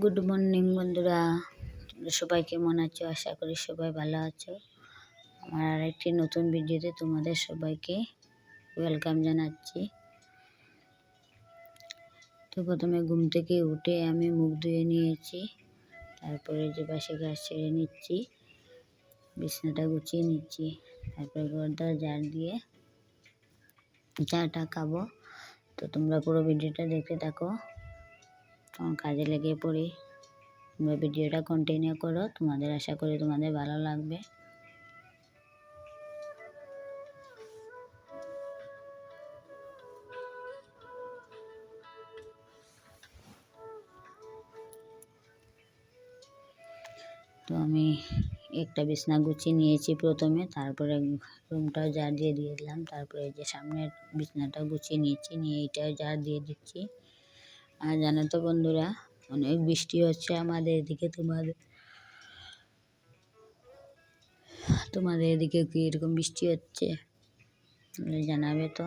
Good morning বন্ধুরা। সবাই কেমন আছো? আশা করি সবাই ভালো আছো। আমার আরেকটি নতুন ভিডিওতে তোমাদের সবাইকে ওয়েলকাম জানাচ্ছি। তো প্রথমে ঘুম থেকে উঠে আমি মুখ ধুয়ে নিয়েছি। তারপরে যে বাসে গাছ ছেড়ে নিচ্ছি। বিছনাটা গুছিয়ে নিচ্ছি। তারপরে ঘরটা জার দিয়ে চাটা খাব। তো তোমরা পুরো ভিডিওটা দেখতে থাকো। তখন কাজে লেগে পড়ি। তোমরা ভিডিওটা কন্টিনিউ করো, তোমাদের আশা করি তোমাদের ভালো লাগবে। তো আমি একটা বিছনা গুছিয়ে নিয়েছি প্রথমে, তারপরে রুমটা জার দিয়ে দিয়ে দিলাম, তারপরে যে সামনের বিছনাটা গুছিয়ে নিয়েছি, নিয়ে এইটাও জার দিয়ে দিচ্ছি। আর জানো তো বন্ধুরা, অনেক বৃষ্টি হচ্ছে আমাদের এদিকে। তোমাদের তোমাদের এদিকে কীরকম বৃষ্টি হচ্ছে? জানাবে তো।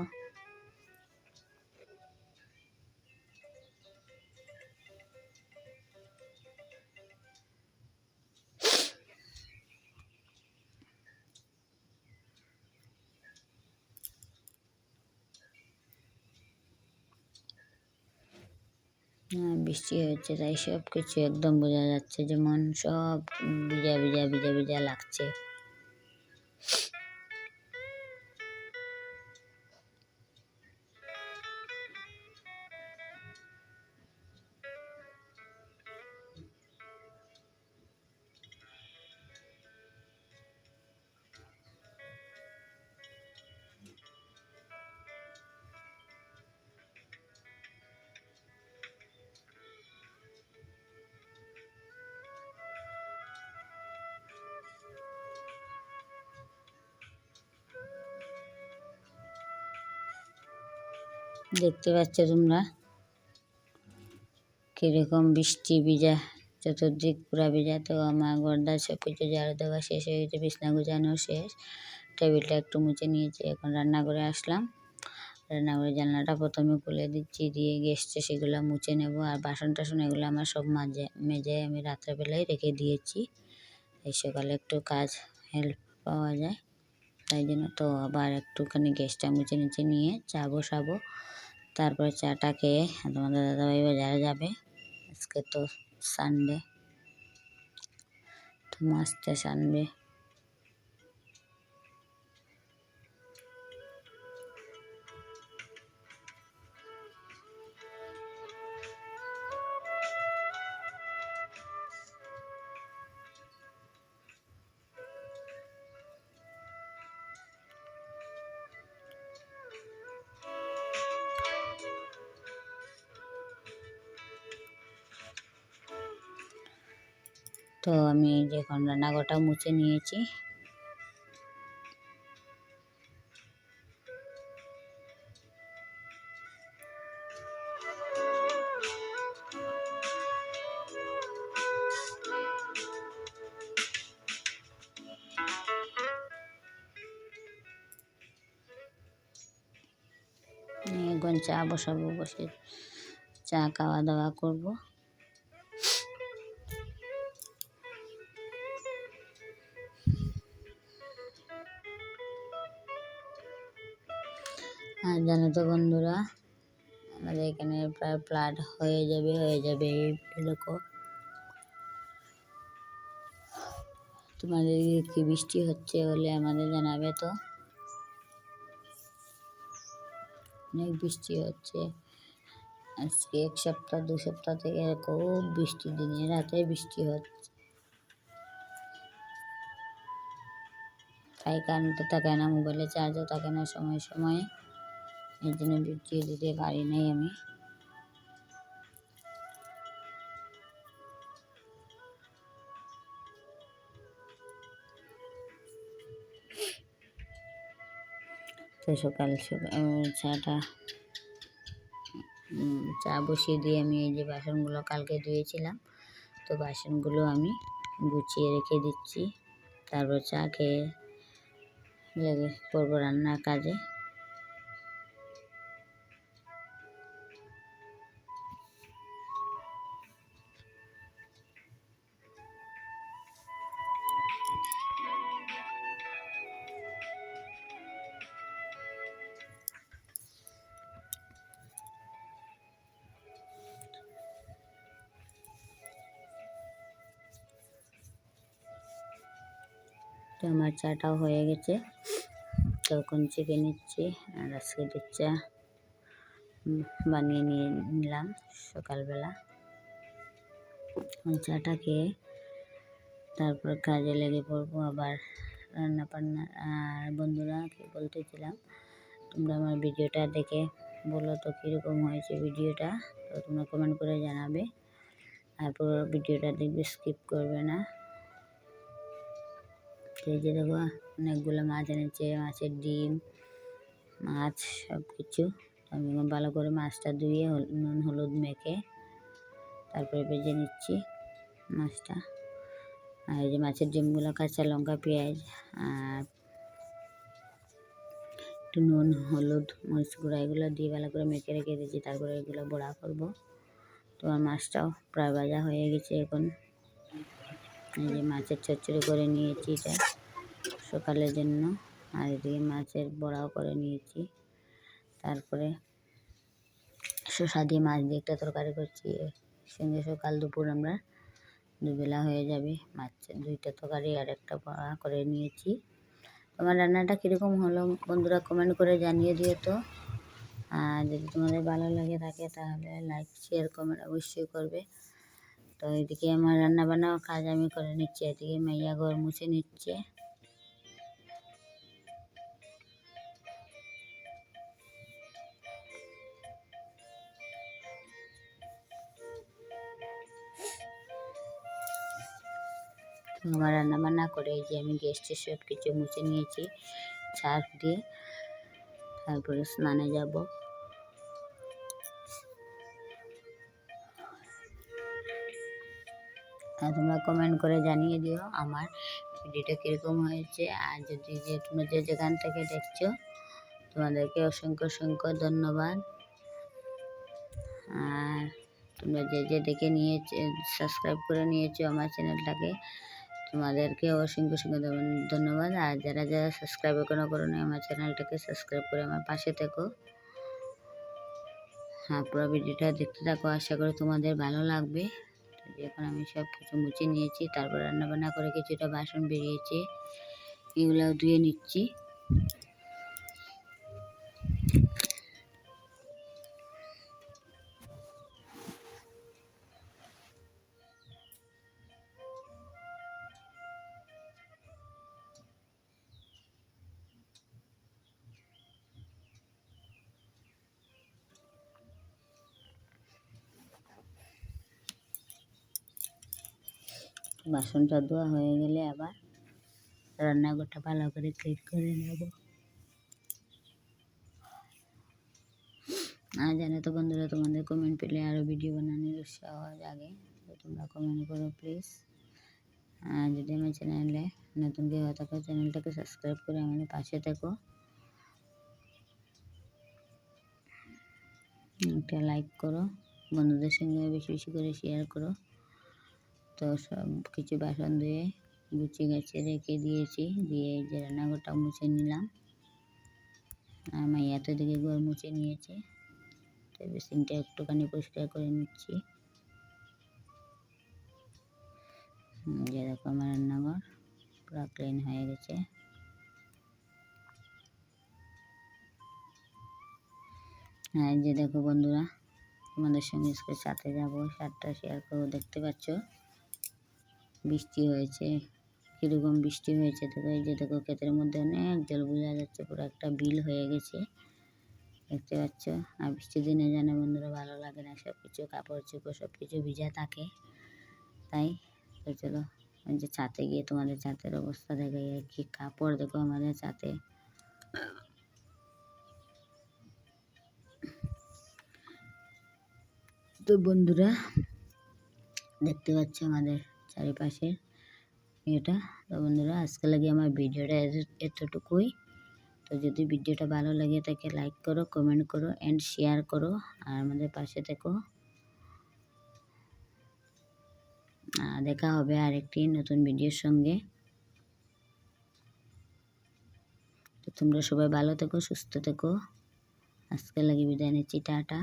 বৃষ্টি হচ্ছে তাই সব কিছু একদম বোঝা যাচ্ছে যেমন সব ভিজা ভিজা ভিজা ভিজা লাগছে। দেখতে পাচ্ছ তোমরা? কীরকম বৃষ্টি ভিজা, চতুর্দিক পুরা ভিজা। তো আমার গর্দা সব কিছু ঝাড়ু দেওয়া শেষ হয়ে গেছে, বিছনা গুছানো শেষ। টেবিলটা একটু মুছে নিয়েছি, এখন রান্না করে আসলাম। রান্নাঘরে জানলাটা প্রথমে খুলে দিচ্ছি, দিয়ে গেসছে সেগুলো মুছে নেব। আর বাসন টাসন এগুলো আমার সব মাঝে, মেজে আমি রাত্রেবেলায় রেখে দিয়েছি। এই সকালে একটু কাজ হেল্প পাওয়া যায়। তাই জন্য তো আবার একটুখানি গ্যাসটা মুছে নিচে নিয়ে চা বসাবো তারপরে চাটা খেয়ে তোমাদের দাদাভাই বাজারে যাবে। আজকে তো সানডে তো মাছটা সানবে তো আমি যখন রান্নাঘরটা মুছে নিয়েছি। এখন চা বসাবো বসে চা খাওয়া দাওয়া করব। আর জানো তো বন্ধুরা, আমাদের এখানে প্রায় ফ্লাড হয়ে যাবে হয়ে যাবে দেখো তোমাদের কি বৃষ্টি হচ্ছে বলে আমাদের জানাবে তো? অনেক বৃষ্টি হচ্ছে। আজকে এক সপ্তাহ, দু সপ্তাহ থেকে খুব বৃষ্টি, দিনে রাতে বৃষ্টি হচ্ছে। তাই কারেন্টও থাকে না মোবাইলে চার্জও থাকে না সময় সময়ে এই জন্য ভিডিও দিতে পারি নাই আমি তো সকাল সকাল চাটা চা বসিয়ে দিয়ে আমি এই যে বাসনগুলো কালকে ধুয়েছিলাম তো বাসনগুলো আমি গুছিয়ে রেখে দিচ্ছি তারপর চা খেয়ে লেগে পড়ব রান্নার কাজে তো আমার চাটাও হয়ে গেছে। তখন চেপে নিচ্ছি আর আজকে চা বানিয়ে নিয়ে নিলাম সকালবেলা। চাটা খেয়ে তারপর কাজে লেগে পড়ব আবার রান্না বান্না। আর বন্ধুরা বলতেছিলাম, তোমরা আমার ভিডিওটা দেখে বলো তো কীরকম হয়েছে ভিডিওটা, তো তোমরা কমেন্ট করে জানাবে। আর পুরো ভিডিওটা দেখবে স্কিপ করবে না। এই যে অনেকগুলো মাছ এনেছে, মাছের ডিম, মাছ সব কিছু আমি ভালো করে মাছটা ধুয়ে নুন, হলুদ মেখে তারপরে ভেজে নিচ্ছি মাছটা। আর এই যে মাছের ডিমগুলো কাঁচা লঙ্কা, পেঁয়াজ আর একটু নুন, হলুদ, মরিচ গুঁড়া, এগুলো দিয়ে ভালো করে মেখে রেখে দিয়েছি। তারপরে এগুলো বড়া করব। তো আমার মাছটাও প্রায় ভাজা হয়ে গেছে এখন। এই যে মাছের চচ্চড়ি করে নিয়েছি এটা। সকালের জন্য। আর এদিকে মাছের বড়াও করে নিয়েছি। তারপরে শসা দিয়ে মাছ দিয়ে একটা তরকারি করছি। সঙ্গে সকাল দুপুর আমরা দুবেলা হয়ে যাবে মাছ, দুইটা তরকারি আর একটা বড়া করে নিয়েছি। তোমার রান্নাটা কীরকম হলো বন্ধুরা কমেন্ট করে জানিয়ে দিও তো। আর যদি তোমাদের ভালো লাগে থাকে তাহলে লাইক শেয়ার কমেন্ট অবশ্যই করবে। তো এদিকে আমার রান্না বান্নাও কাজ আমি করে নিচ্ছি। এদিকে মাইয়া ঘর মুছে নিচ্ছে। আমার রান্না বান্না করে যে আমি গ্যাসটা সব কিছু মুছে নিয়েছি সার্ফ দিয়ে। তারপরে স্নানে যাব। আর তোমরা কমেন্ট করে জানিয়ে দিও আমার ভিডিওটা কীরকম হয়েছে। আর যদি যে তোমরা যে যেখান থেকে দেখছ, তোমাদেরকে অসংখ্য অসংখ্য ধন্যবাদ। আর তোমরা যে যে দেখে নিয়েছে সাবস্ক্রাইব করে নিয়েছো আমার চ্যানেলটাকে তোমাদেরকে অসংখ্য অসংখ্য ধন্যবাদ। আর যারা যারা সাবস্ক্রাইব এখনও করো না আমার চ্যানেলটাকে সাবস্ক্রাইব করে আমার পাশে থেকো। হ্যাঁ পুরো ভিডিওটা দেখতে থাকো। আশা করি তোমাদের ভালো লাগবে। এখন আমি সব কিছু মুছে নিয়েছি। তারপর রান্নাবান্না করে কিছুটা বাসন বেরিয়েছে। এগুলোও ধুয়ে নিচ্ছি। বাসনটা ধোয়া হয়ে গেলে আবার রান্নাঘরটা ভালো করে ক্লিন করে নেব। আর জানো তো বন্ধুরা, তোমাদের কমেন্ট পেলে আরও ভিডিও বানানোর উৎসাহ জাগে তো তোমরা কমেন্ট করো প্লিজ আর যদি আমার চ্যানেলে নতুন কেউ থাকো চ্যানেলটাকে সাবস্ক্রাইব করে আমাদের পাশে থেকো। একটা লাইক করো, বন্ধুদের সঙ্গে বেশি বেশি করে শেয়ার করো। তো সব কিছু বাসন ধুয়ে গুছিয়ে গেছে রেখে দিয়েছি। দিয়ে যে রান্নাঘরটা মুছে নিলাম। আর মাইয়া তো দিকে ঘর মুছে নিয়েছে। তো বেসিনটা একটুখানি পরিষ্কার করে নিচ্ছি। যেরকম আমার রান্নাঘর পুরো ক্লিন হয়ে গেছে। এই যে দেখো বন্ধুরা, তোমাদের সঙ্গে আজকে সাথে যাব, সাতটা শেয়ার করব, দেখতে পাচ্ছ? বৃষ্টি হয়েছে, কীরকম বৃষ্টি হয়েছে দেখো, এই যে দেখো ক্ষেতের মধ্যে অনেক জল বোঝা যাচ্ছে, পুরো একটা বিল হয়ে গেছে, দেখতে পাচ্ছ? আর বৃষ্টির দিনে জানো বন্ধুরা, ভালো লাগে না সব কিছু কাপড় চোপড় সব কিছু ভিজা থাকে, তাই? তো চলো যে ছাতে গিয়ে তোমাদের ছাতের অবস্থা দেখে কি কাপড় দেখো আমাদের ছাতে। তো বন্ধুরা, দেখতে পাচ্ছ আমাদের চারিপাশে। এটা তো বন্ধুরা, আজকে লাগে আমার ভিডিওটা এতটুকুই। তো যদি ভিডিওটা ভালো লাগে, তাকে লাইক করো কমেন্ট করো অ্যান্ড শেয়ার করো, আর আমাদের পাশে থেকো। দেখা হবে আরেকটি নতুন ভিডিওর সঙ্গে। তো তোমরা সবাই ভালো থেকো, সুস্থ থেকো। আজকে লাগে বিদায় নিচ্ছি, টাটা।